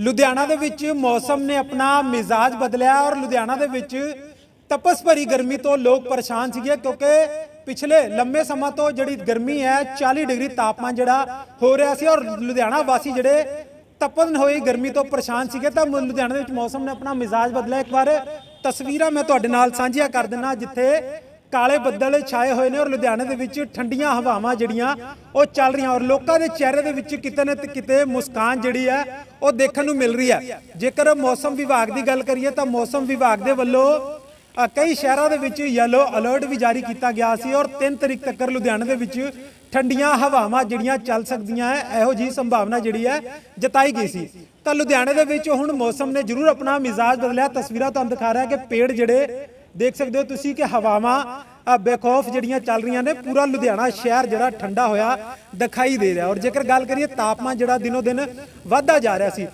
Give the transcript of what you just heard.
ਲੁਧਿਆਣਾ ਦੇ ਵਿੱਚ ਮੌਸਮ ਨੇ ਆਪਣਾ ਮਿਜ਼ਾਜ ਬਦਲਿਆ ਔਰ ਲੁਧਿਆਣਾ ਦੇ ਵਿੱਚ ਤਪਸ ਭਰੀ ਗਰਮੀ ਤੋਂ ਲੋਕ ਪਰੇਸ਼ਾਨ ਸੀਗੇ ਕਿਉਂਕਿ ਪਿਛਲੇ ਲੰਮੇ ਸਮਾਂ ਤੋਂ ਜਿਹੜੀ ਗਰਮੀ ਹੈ 40 ਡਿਗਰੀ ਤਾਪਮਾਨ ਜਿਹੜਾ ਹੋ ਰਿਹਾ ਸੀ ਔਰ ਲੁਧਿਆਣਾ ਵਾਸੀ ਜਿਹੜੇ ਤਪਨ ਹੋਈ ਗਰਮੀ ਤੋਂ ਪਰੇਸ਼ਾਨ ਸੀਗੇ, ਤਾਂ ਲੁਧਿਆਣਾ ਦੇ ਵਿੱਚ ਮੌਸਮ ਨੇ ਆਪਣਾ ਮਿਜ਼ਾਜ ਬਦਲਿਆ। ਇੱਕ ਵਾਰ ਤਸਵੀਰਾਂ ਮੈਂ ਤੁਹਾਡੇ ਨਾਲ ਸਾਂਝੀਆਂ ਕਰ ਦਿੰਨਾ ਜਿੱਥੇ ਕਾਲੇ ਬੱਦਲ ਛਾਏ ਹੋਏ ਨੇ ਔਰ ਲੁਧਿਆਣੇ ਦੇ ਵਿੱਚ ਠੰਡੀਆਂ ਹਵਾਵਾਂ ਜਿਹੜੀਆਂ ਉਹ ਚੱਲ ਰਹੀਆਂ ਔਰ ਲੋਕਾਂ ਦੇ ਚਿਹਰੇ ਦੇ ਵਿੱਚ ਕਿਤੇ ਨਾ ਕਿਤੇ ਮੁਸਕਾਨ ਜਿਹੜੀ ਹੈ, ਉਹ ਦੇਖਣ ਨੂੰ ਮਿਲ ਰਹੀ ਹੈ। ਜੇਕਰ ਮੌਸਮ ਵਿਭਾਗ ਦੀ ਗੱਲ ਕਰੀਏ ਤਾਂ ਮੌਸਮ ਵਿਭਾਗ ਦੇ ਵੱਲੋਂ ਕਈ ਸ਼ਹਿਰਾਂ ਦੇ ਵਿੱਚ ਯੈਲੋ ਅਲਰਟ ਵੀ ਜਾਰੀ ਕੀਤਾ ਗਿਆ ਸੀ ਔਰ 3 ਤਰੀਕ ਤੱਕ ਲੁਧਿਆਣੇ ਦੇ ਵਿੱਚ ਠੰਡੀਆਂ ਹਵਾਵਾਂ ਜਿਹੜੀਆਂ ਚੱਲ ਸਕਦੀਆਂ ਹੈ, ਇਹੋ ਜੀ ਸੰਭਾਵਨਾ ਜਿਹੜੀ ਹੈ, ਜਤਾਈ ਗਈ ਸੀ। ਤਾਂ ਲੁਧਿਆਣੇ ਦੇ ਵਿੱਚ ਹੁਣ ਮੌਸਮ ਨੇ ਜ਼ਰੂਰ ਆਪਣਾ ਮਿਜ਼ਾਜ ਬਦਲਿਆ। ਤਸਵੀਰਾਂ ਤੁਹਾਨੂੰ ਦਿਖਾ ਰਿਹਾ ਕਿ ਪੇੜ ਜਿਹੜੇ ਦੇਖ ਸਕਦੇ ਹੋ ਤੁਸੀਂ ਕਿ ਹਵਾਵਾਂ ਅ, ਬੇਖੌਫ ਜਿਹੜੀਆਂ ਚੱਲ ਰਹੀਆਂ ਨੇ ਪੂਰਾ ਲੁਧਿਆਣਾ ਸ਼ਹਿਰ ਜਿਹੜਾ ਠੰਡਾ ਹੋਇਆ ਦਿਖਾਈ ਦੇ ਰਿਹਾ। ਔਰ ਜੇਕਰ ਗੱਲ ਕਰੀਏ ਤਾਪਮਾਨ ਜਿਹੜਾ ਦਿਨੋ ਦਿਨ ਵੱਧਦਾ ਜਾ ਰਿਹਾ ਸੀ।